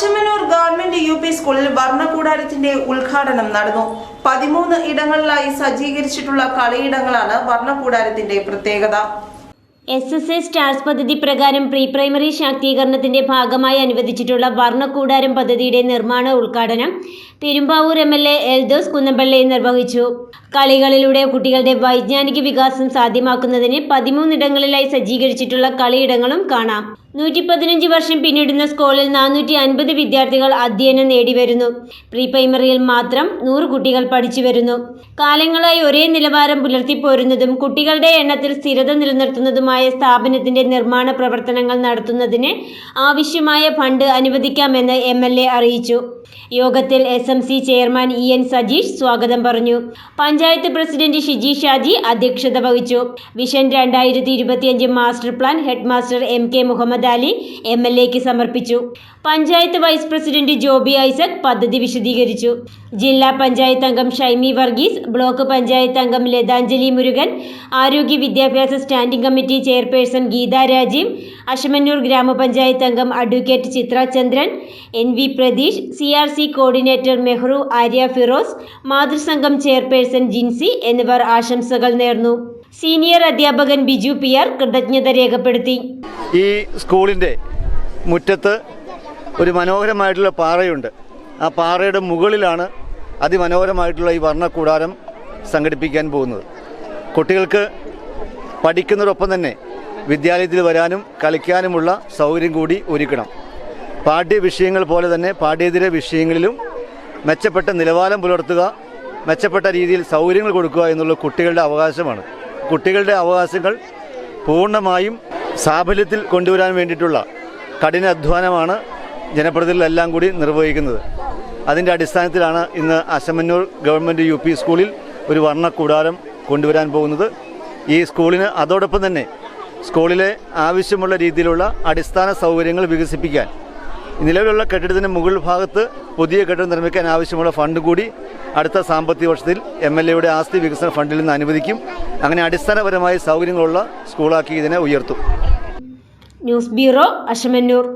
അശമനൂർ government U P സ്കൂളിൽ വർണകൂടാരത്തിന്റെ ഉദ്ഘാടനം നടന്നു. പതിമൂന്ന് ഇടങ്ങളിലായി സജ്ജീകരിച്ചിട്ടുള്ള കളിയിടങ്ങളാണ് വർണകൂടാരത്തിന്റെ പ്രത്യേകത. എസ് എസ് എ സ്റ്റാർസ് പദ്ധതി പ്രകാരം പ്രീ പ്രൈമറി ശാക്തീകരണത്തിന്റെ ഭാഗമായി അനുവദിച്ചിട്ടുള്ള വർണക്കൂടാരം പദ്ധതിയുടെ നിർമ്മാണ ഉദ്ഘാടനം Perumbavoor M L A Eldhose Kunnampilly നിർവഹിച്ചു കളികളിലൂടെ കുട്ടികളുടെ വൈജ്ഞാനിക വികാസം സാധ്യമാക്കുന്നതിന് പതിമൂന്നിടങ്ങളിലായി സജ്ജീകരിച്ചിട്ടുള്ള കളിയിടങ്ങളും കാണാം. നൂറ്റി പതിനഞ്ച് വർഷം പിന്നിടുന്ന സ്കൂളിൽ നാനൂറ്റി അൻപത് വിദ്യാർത്ഥികൾ അധ്യയനം നേടിവരുന്നു. പ്രീ പ്രൈമറിയിൽ മാത്രം നൂറ് കുട്ടികൾ പഠിച്ചു വരുന്നു. കാലങ്ങളായി ഒരേ നിലവാരം പുലർത്തിപ്പോരുന്നതും കുട്ടികളുടെ എണ്ണത്തിൽ സ്ഥിരത നിലനിർത്തുന്നതുമായ സ്ഥാപനത്തിന്റെ നിർമ്മാണ പ്രവർത്തനങ്ങൾ നടത്തുന്നതിന് ആവശ്യമായ ഫണ്ട് അനുവദിക്കാമെന്ന് എം അറിയിച്ചു. യോഗത്തിൽ S M C chairman E N Sajeesh സ്വാഗതം പറഞ്ഞു. പഞ്ചായത്ത് പ്രസിഡന്റ് ഷിജി ഷാജി അധ്യക്ഷത വഹിച്ചു. വിഷൻ രണ്ടായിരത്തി master plan head master M K Muhammad Ali M L എക്ക് സമർപ്പിച്ചു. പഞ്ചായത്ത് വൈസ് പ്രസിഡന്റ് ജോബി ഐസക് പദ്ധതി വിശദീകരിച്ചു. ജില്ലാ പഞ്ചായത്ത് അംഗം ഷൈമി വർഗീസ് ബ്ലോക്ക് പഞ്ചായത്ത് അംഗം ലതാഞ്ജലി മുരുകൻ ആരോഗ്യ വിദ്യാഭ്യാസ standing committee chairperson Geetha Rajeev Ashamannoor ഗ്രാമപഞ്ചായത്ത് അംഗം advocate Chithra Chandran N V Pratheesh C R C coordinator Mehru Arya Firoz മാതൃസംഘം chairperson Jincy എന്നിവർ ആശംസകൾ നേർന്നു. സീനിയർ അധ്യാപകൻ ബിജു പി ആർ കൃതജ്ഞത രേഖപ്പെടുത്തി. ഈ സ്കൂളിന്റെ മുറ്റത്ത് ഒരു മനോഹരമായിട്ടുള്ള പാറയുണ്ട്. ആ പാറയുടെ മുകളിലാണ് അതിമനോഹരമായിട്ടുള്ള ഈ വർണക്കൂടാരം സംഘടിപ്പിക്കാൻ പോകുന്നത്. കുട്ടികൾക്ക് പഠിക്കുന്നതോടൊപ്പം തന്നെ വിദ്യാലയത്തിൽ വരാനും കളിക്കാനുമുള്ള സൗകര്യം കൂടി ഒരുക്കണം. പാഠ്യ വിഷയങ്ങൾ പോലെ തന്നെ പാഠ്യേതര വിഷയങ്ങളിലും മെച്ചപ്പെട്ട നിലവാരം പുലർത്തുക മെച്ചപ്പെട്ട രീതിയിൽ സൗകര്യങ്ങൾ കൊടുക്കുക എന്നുള്ള കുട്ടികളുടെ അവകാശമാണ്. കുട്ടികളുടെ അവകാശങ്ങൾ പൂർണമായും സാഫല്യത്തിൽ കൊണ്ടുവരാൻ വേണ്ടിയിട്ടുള്ള കഠിന അധ്വാനമാണ് ജനപ്രതിനിധികളെല്ലാം കൂടി നിർവഹിക്കുന്നത്. അതിന്റെ അടിസ്ഥാനത്തിലാണ് ഇന്ന് അശമന്നൂർ ഗവൺമെന്റ് യു പി സ്കൂളിൽ ഒരു വർണക്കൂടാരം കൊണ്ടുവരാൻ പോകുന്നത്. ഈ സ്കൂളിന് അതോടൊപ്പം തന്നെ സ്കൂളിലെ ആവശ്യമുള്ള രീതിയിലുള്ള അടിസ്ഥാന സൗകര്യങ്ങൾ വികസിപ്പിക്കാൻ നിലവിലുള്ള കെട്ടിടത്തിന് മുകൾ ഭാഗത്ത് പുതിയ കെട്ടിടം നിർമ്മിക്കാൻ ആവശ്യമുള്ള ഫണ്ട് കൂടി അടുത്ത സാമ്പത്തിക വർഷത്തിൽ എം എൽ എയുടെ ആസ്തി വികസന ഫണ്ടിൽ നിന്ന് അനുവദിക്കും. അങ്ങനെ അടിസ്ഥാനപരമായ സൗകര്യങ്ങളുള്ള സ്കൂളാക്കി ഇതിനെ ഉയർത്തും. News bureau Ashamannoor.